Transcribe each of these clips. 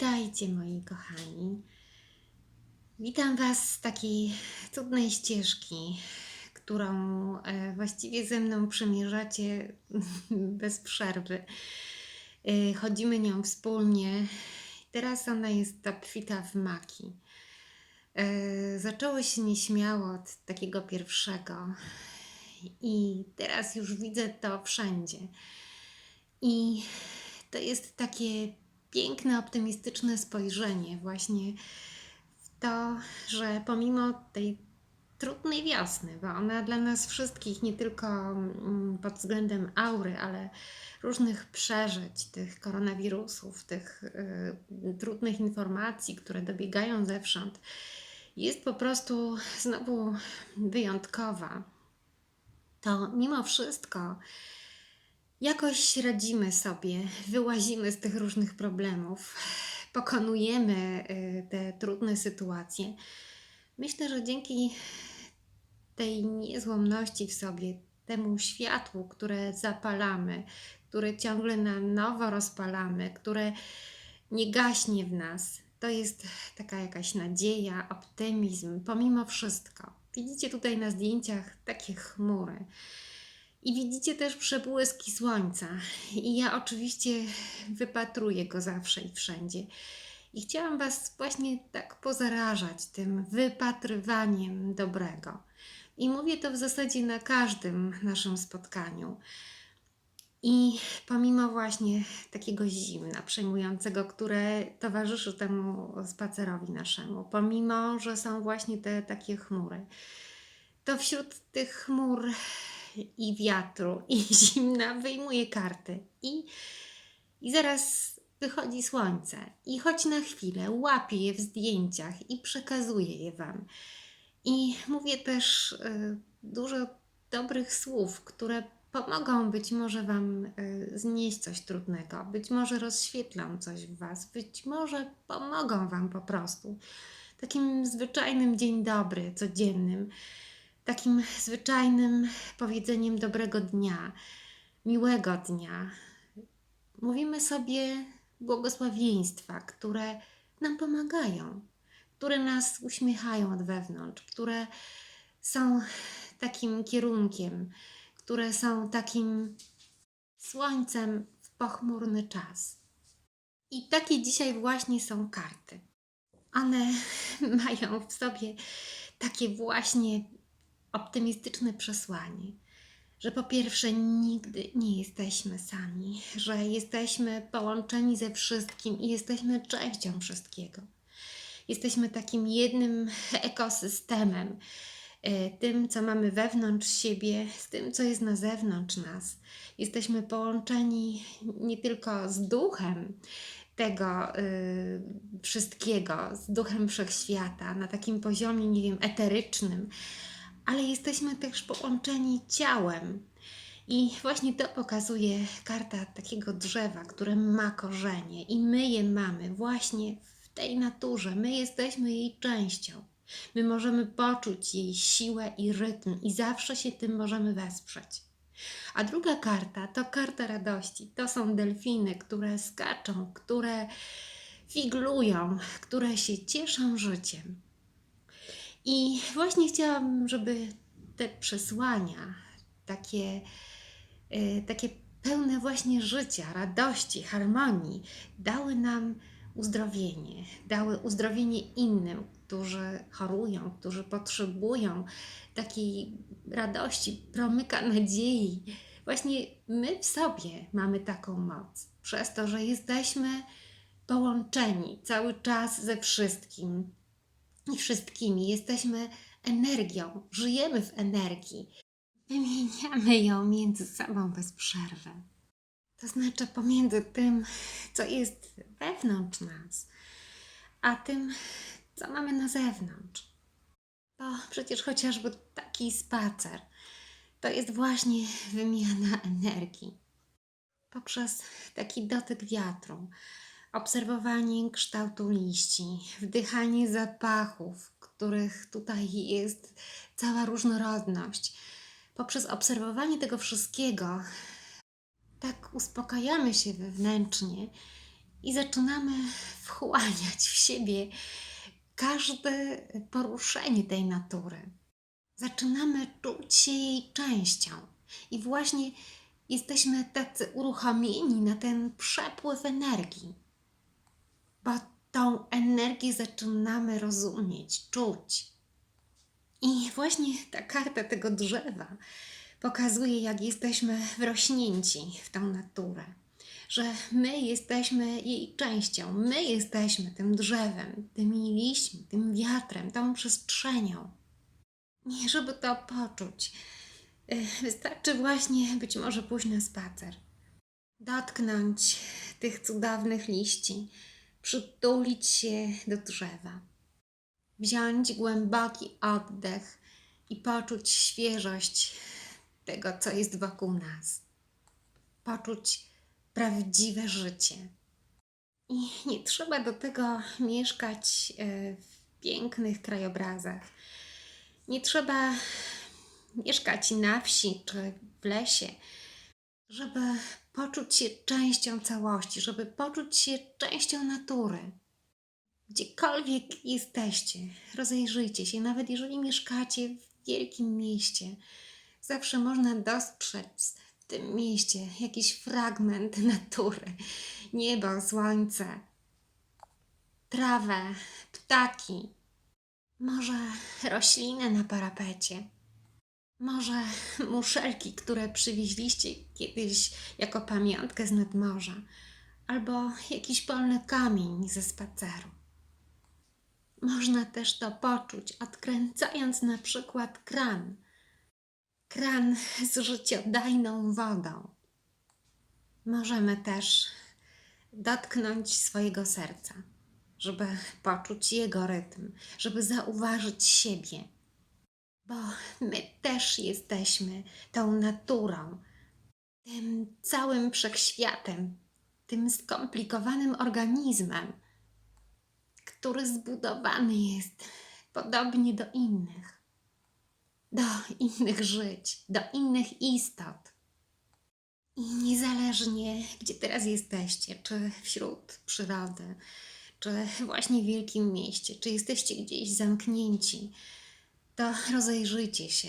Witajcie moi kochani. Witam Was z takiej cudnej ścieżki, którą e, właściwie ze mną przemierzacie bez przerwy. E, Chodzimy nią wspólnie. Teraz ona jest obfita w maki. E, Zaczęło się nieśmiało od takiego pierwszego i teraz już widzę to wszędzie. I to jest takie piękne, optymistyczne spojrzenie właśnie w to, że pomimo tej trudnej wiosny, bo ona dla nas wszystkich, nie tylko mm, pod względem aury, ale różnych przeżyć, tych koronawirusów, tych y, trudnych informacji, które dobiegają zewsząd, jest po prostu znowu wyjątkowa. To mimo wszystko jakoś radzimy sobie, wyłazimy z tych różnych problemów, pokonujemy y, te trudne sytuacje. Myślę, że dzięki tej niezłomności w sobie, temu światłu, które zapalamy, które ciągle na nowo rozpalamy, które nie gaśnie w nas, to jest taka jakaś nadzieja, optymizm, pomimo wszystko. Widzicie tutaj na zdjęciach takie chmury. I widzicie też przebłyski słońca. I ja oczywiście wypatruję go zawsze i wszędzie. I chciałam Was właśnie tak pozarażać tym wypatrywaniem dobrego. I mówię to w zasadzie na każdym naszym spotkaniu. I pomimo właśnie takiego zimna przejmującego, które towarzyszy temu spacerowi naszemu, pomimo, że są właśnie te takie chmury, to wśród tych chmur i wiatru i zimna wyjmuję karty. I, i zaraz wychodzi słońce. I choć na chwilę łapię je w zdjęciach i przekazuję je Wam. I mówię też y, dużo dobrych słów, które pomogą być może Wam y, znieść coś trudnego, być może rozświetlą coś w Was, być może pomogą Wam po prostu. Takim zwyczajnym dzień dobry, codziennym, takim zwyczajnym powiedzeniem dobrego dnia, miłego dnia. Mówimy sobie błogosławieństwa, które nam pomagają, które nas uśmiechają od wewnątrz, które są takim kierunkiem, które są takim słońcem w pochmurny czas. I takie dzisiaj właśnie są karty. One mają w sobie takie właśnie optymistyczne przesłanie, że po pierwsze nigdy nie jesteśmy sami, że jesteśmy połączeni ze wszystkim i jesteśmy częścią wszystkiego. Jesteśmy takim jednym ekosystemem, e, tym, co mamy wewnątrz siebie, z tym, co jest na zewnątrz nas. Jesteśmy połączeni nie tylko z duchem tego y, wszystkiego, z duchem wszechświata, na takim poziomie, nie wiem, eterycznym, ale jesteśmy też połączeni ciałem. I właśnie to pokazuje karta takiego drzewa, które ma korzenie, i my je mamy właśnie w tej naturze. My jesteśmy jej częścią. My możemy poczuć jej siłę i rytm, i zawsze się tym możemy wesprzeć. A druga karta to karta radości. To są delfiny, które skaczą, które figlują, które się cieszą życiem. I właśnie chciałam, żeby te przesłania, takie, y, takie pełne właśnie życia, radości, harmonii, dały nam uzdrowienie, dały uzdrowienie innym, którzy chorują, którzy potrzebują takiej radości, promyka nadziei. Właśnie my w sobie mamy taką moc, przez to, że jesteśmy połączeni cały czas ze wszystkim, wszystkimi. Jesteśmy energią, żyjemy w energii. Wymieniamy ją między sobą bez przerwy. To znaczy pomiędzy tym, co jest wewnątrz nas, a tym, co mamy na zewnątrz. Bo przecież chociażby taki spacer to jest właśnie wymiana energii. Poprzez taki dotyk wiatru, obserwowanie kształtu liści, wdychanie zapachów, których tutaj jest cała różnorodność. Poprzez obserwowanie tego wszystkiego, tak uspokajamy się wewnętrznie i zaczynamy wchłaniać w siebie każde poruszenie tej natury. Zaczynamy czuć się jej częścią i właśnie jesteśmy tacy uruchomieni na ten przepływ energii, bo tą energię zaczynamy rozumieć, czuć. I właśnie ta karta tego drzewa pokazuje, jak jesteśmy wrośnięci w tą naturę, że my jesteśmy jej częścią, my jesteśmy tym drzewem, tymi liśćmi, tym wiatrem, tą przestrzenią. I żeby to poczuć, y, wystarczy właśnie być może pójść na spacer, dotknąć tych cudownych liści, przytulić się do drzewa, wziąć głęboki oddech i poczuć świeżość tego, co jest wokół nas. Poczuć prawdziwe życie. I nie trzeba do tego mieszkać e, w pięknych krajobrazach. Nie trzeba mieszkać na wsi czy w lesie, żeby poczuć się częścią całości, żeby poczuć się częścią natury. Gdziekolwiek jesteście, rozejrzyjcie się, nawet jeżeli mieszkacie w wielkim mieście, zawsze można dostrzec w tym mieście jakiś fragment natury. Niebo, słońce, trawę, ptaki, może rośliny na parapecie. Może muszelki, które przywieźliście kiedyś jako pamiątkę z nadmorza, albo jakiś polny kamień ze spaceru. Można też to poczuć, odkręcając na przykład kran. Kran z życiodajną wodą. Możemy też dotknąć swojego serca, żeby poczuć jego rytm, żeby zauważyć siebie. Bo my też jesteśmy tą naturą, tym całym wszechświatem, tym skomplikowanym organizmem który zbudowany jest podobnie do innych, do innych żyć, do innych istot. I niezależnie, gdzie teraz jesteście, czy wśród przyrody, czy właśnie w wielkim mieście, czy jesteście gdzieś zamknięci, to rozejrzyjcie się,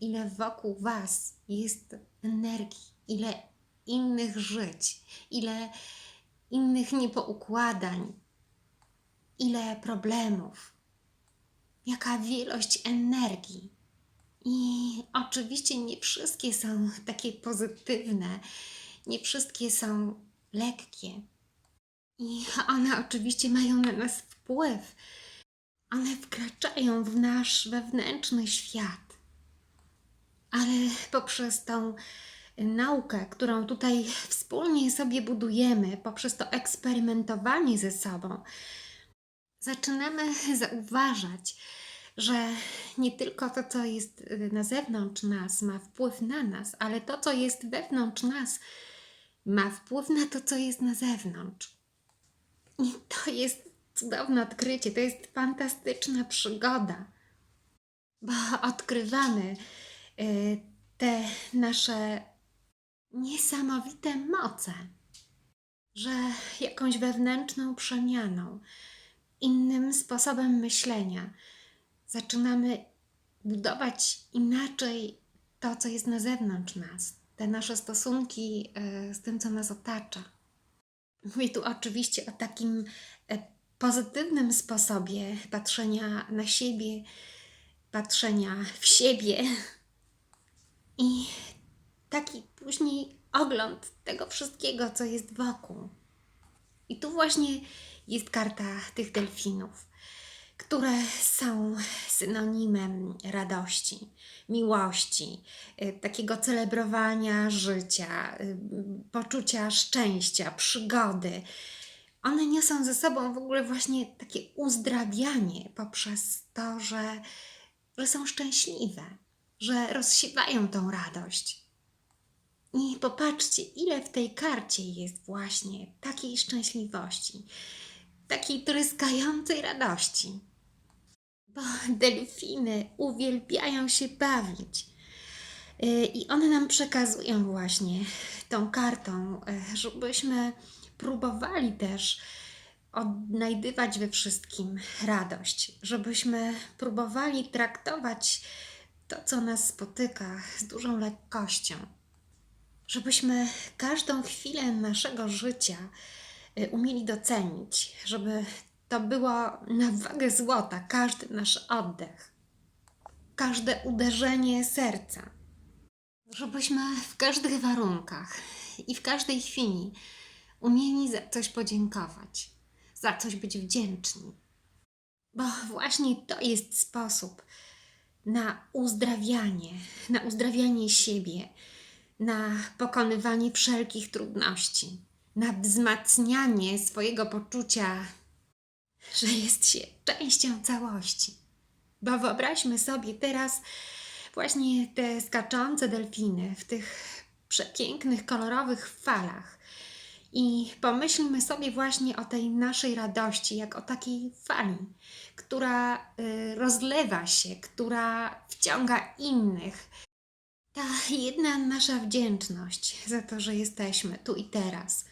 ile wokół Was jest energii, ile innych żyć, ile innych niepoukładań, ile problemów, jaka wielość energii. I oczywiście nie wszystkie są takie pozytywne, nie wszystkie są lekkie. I one oczywiście mają na nas wpływ. One wkraczają w nasz wewnętrzny świat. Ale poprzez tą naukę, którą tutaj wspólnie sobie budujemy, poprzez to eksperymentowanie ze sobą, zaczynamy zauważać, że nie tylko to, co jest na zewnątrz nas, ma wpływ na nas, ale to, co jest wewnątrz nas, ma wpływ na to, co jest na zewnątrz. I to jest cudowne odkrycie, to jest fantastyczna przygoda, bo odkrywamy y, te nasze niesamowite moce, że jakąś wewnętrzną przemianą, innym sposobem myślenia. Zaczynamy budować inaczej to, co jest na zewnątrz nas, te nasze stosunki e, z tym, co nas otacza. Mówię tu oczywiście o takim e, pozytywnym sposobie patrzenia na siebie, patrzenia w siebie i taki później ogląd tego wszystkiego, co jest wokół. I tu właśnie jest karta tych delfinów, które są synonimem radości, miłości, y, takiego celebrowania życia, y, poczucia szczęścia, przygody. One niosą ze sobą w ogóle właśnie takie uzdrawianie poprzez to, że, że są szczęśliwe, że rozsiewają tą radość. I popatrzcie, ile w tej karcie jest właśnie takiej szczęśliwości, takiej tryskającej radości. Bo delfiny uwielbiają się bawić. Y, I one nam przekazują właśnie tą kartą, y, żebyśmy próbowali też odnajdywać we wszystkim radość, żebyśmy próbowali traktować to, co nas spotyka, z dużą lekkością, żebyśmy każdą chwilę naszego życia y, umieli docenić, żeby to było na wagę złota, każdy nasz oddech, każde uderzenie serca, żebyśmy w każdych warunkach i w każdej chwili umieli za coś podziękować, za coś być wdzięczni. Bo właśnie to jest sposób na uzdrawianie, na uzdrawianie siebie, na pokonywanie wszelkich trudności, na wzmacnianie swojego poczucia, że jest się częścią całości. Bo wyobraźmy sobie teraz właśnie te skaczące delfiny w tych przepięknych, kolorowych falach. I pomyślmy sobie właśnie o tej naszej radości, jak o takiej fali, która y, rozlewa się, która wciąga innych. Ta jedna nasza wdzięczność za to, że jesteśmy tu i teraz,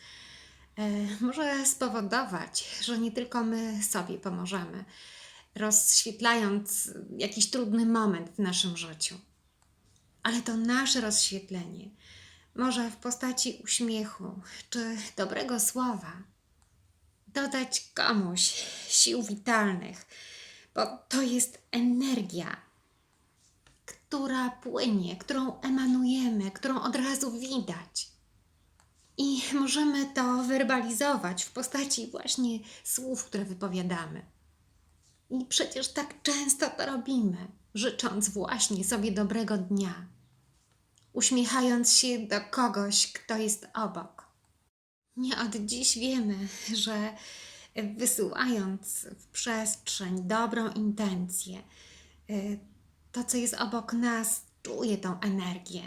y, może spowodować, że nie tylko my sobie pomożemy, rozświetlając jakiś trudny moment w naszym życiu, ale to nasze rozświetlenie może w postaci uśmiechu czy dobrego słowa dodać komuś sił witalnych, bo to jest energia, która płynie, którą emanujemy, którą od razu widać. I możemy to werbalizować w postaci właśnie słów, które wypowiadamy. I przecież tak często to robimy, życząc właśnie sobie dobrego dnia uśmiechając się do kogoś, kto jest obok. Nie od dziś wiemy, że wysyłając w przestrzeń dobrą intencję, y, to, co jest obok nas, czuje tą energię.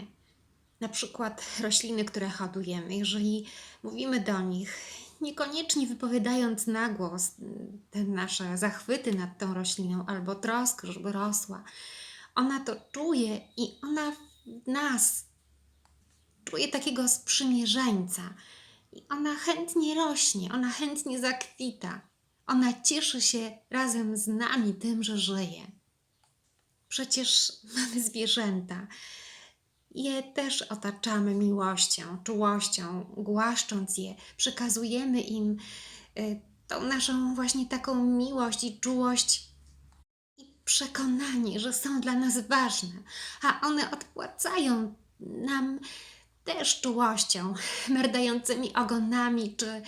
Na przykład rośliny, które hodujemy, jeżeli mówimy do nich, niekoniecznie wypowiadając na głos te nasze zachwyty nad tą rośliną albo troskę, żeby rosła, ona to czuje i ona nas czuje takiego sprzymierzeńca. I ona chętnie rośnie, ona chętnie zakwita. Ona cieszy się razem z nami tym, że żyje. Przecież mamy zwierzęta. Je też otaczamy miłością, czułością, głaszcząc je, przekazujemy im y, tą naszą właśnie taką miłość i czułość i przekonanie, że są dla nas ważne, a one odpłacają nam też czułością, merdającymi ogonami czy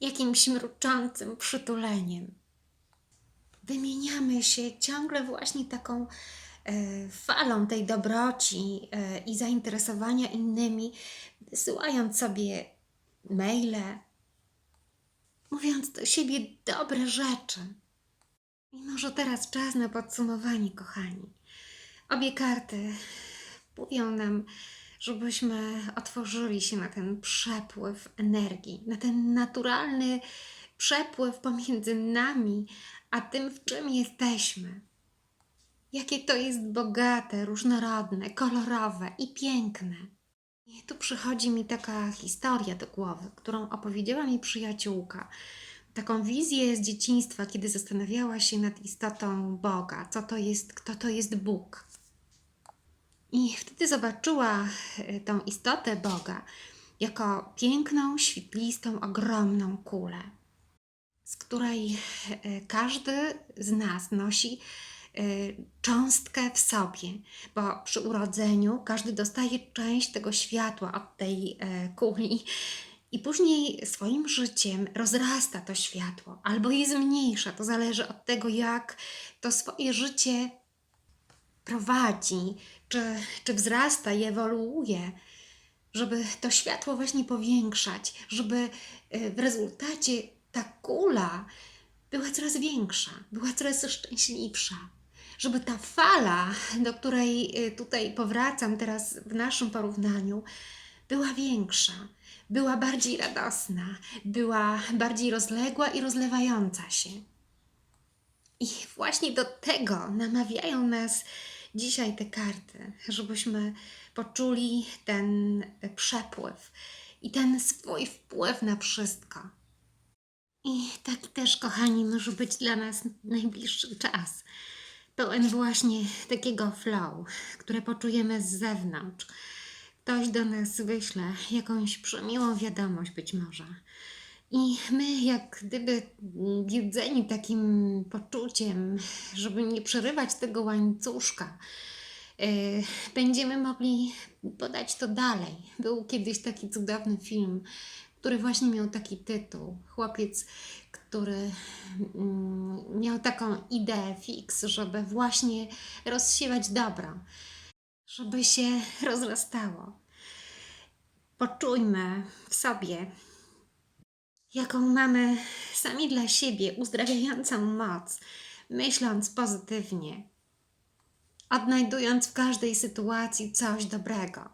jakimś mruczącym przytuleniem. Wymieniamy się ciągle właśnie taką e, falą tej dobroci e, i zainteresowania innymi, wysyłając sobie maile, mówiąc do siebie dobre rzeczy. I może teraz czas na podsumowanie, kochani. Obie karty mówią nam, żebyśmy otworzyli się na ten przepływ energii, na ten naturalny przepływ pomiędzy nami a tym, w czym jesteśmy. Jakie to jest bogate, różnorodne, kolorowe i piękne. I tu przychodzi mi taka historia do głowy, którą opowiedziała mi przyjaciółka. Taką wizję z dzieciństwa, kiedy zastanawiała się nad istotą Boga, co to jest, kto to jest Bóg. I wtedy zobaczyła e, tą istotę Boga jako piękną, świetlistą, ogromną kulę, z której e, każdy z nas nosi e, cząstkę w sobie, bo przy urodzeniu każdy dostaje część tego światła od tej kuli i później swoim życiem rozrasta to światło. Albo je zmniejsza. To zależy od tego, jak to swoje życie prowadzi, czy, czy wzrasta i ewoluuje, żeby to światło właśnie powiększać, żeby y, w rezultacie ta kula była coraz większa, była coraz szczęśliwsza. Żeby ta fala, do której y, tutaj powracam teraz w naszym porównaniu, była większa, była bardziej radosna, była bardziej rozległa i rozlewająca się. I właśnie do tego namawiają nas dzisiaj te karty, żebyśmy poczuli ten przepływ i ten swój wpływ na wszystko. I taki też, kochani, może być dla nas najbliższy czas. Pełen właśnie takiego flow, które poczujemy z zewnątrz. Ktoś do nas wyśle jakąś przemiłą wiadomość być może. I my, jak gdyby jedzeni takim poczuciem, żeby nie przerywać tego łańcuszka, yy, będziemy mogli podać to dalej. Był kiedyś taki cudowny film, który właśnie miał taki tytuł. Chłopiec, który mm, miał taką ideę fix, żeby właśnie rozsiewać dobro, żeby się rozrastało. Poczujmy w sobie jaką mamy sami dla siebie uzdrawiającą moc, myśląc pozytywnie, odnajdując w każdej sytuacji coś dobrego.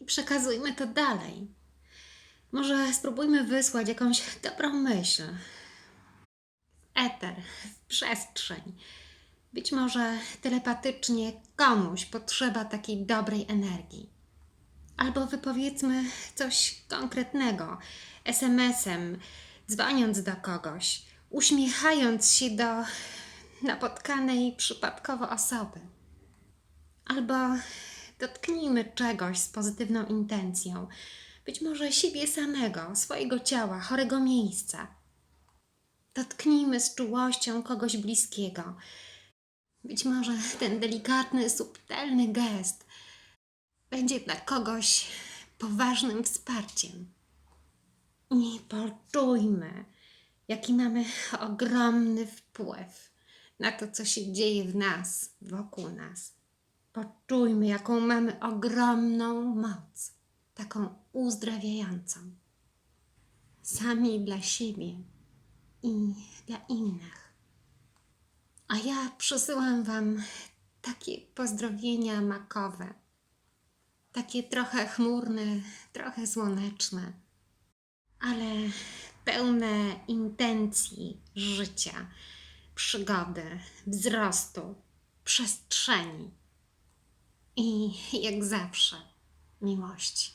I przekazujmy to dalej. Może spróbujmy wysłać jakąś dobrą myśl eter, w przestrzeń. Być może telepatycznie komuś potrzeba takiej dobrej energii. Albo wypowiedzmy coś konkretnego SMS-em, dzwoniąc do kogoś, uśmiechając się do napotkanej przypadkowo osoby. Albo dotknijmy czegoś z pozytywną intencją, być może siebie samego, swojego ciała, chorego miejsca. Dotknijmy z czułością kogoś bliskiego. Być może ten delikatny, subtelny gest będzie dla kogoś poważnym wsparciem. I poczujmy, jaki mamy ogromny wpływ na to, co się dzieje w nas, wokół nas. Poczujmy, jaką mamy ogromną moc, taką uzdrawiającą. Sami dla siebie i dla innych. A ja przesyłam Wam takie pozdrowienia makowe, takie trochę chmurne, trochę słoneczne, ale pełne intencji życia, przygody, wzrostu, przestrzeni i jak zawsze miłości.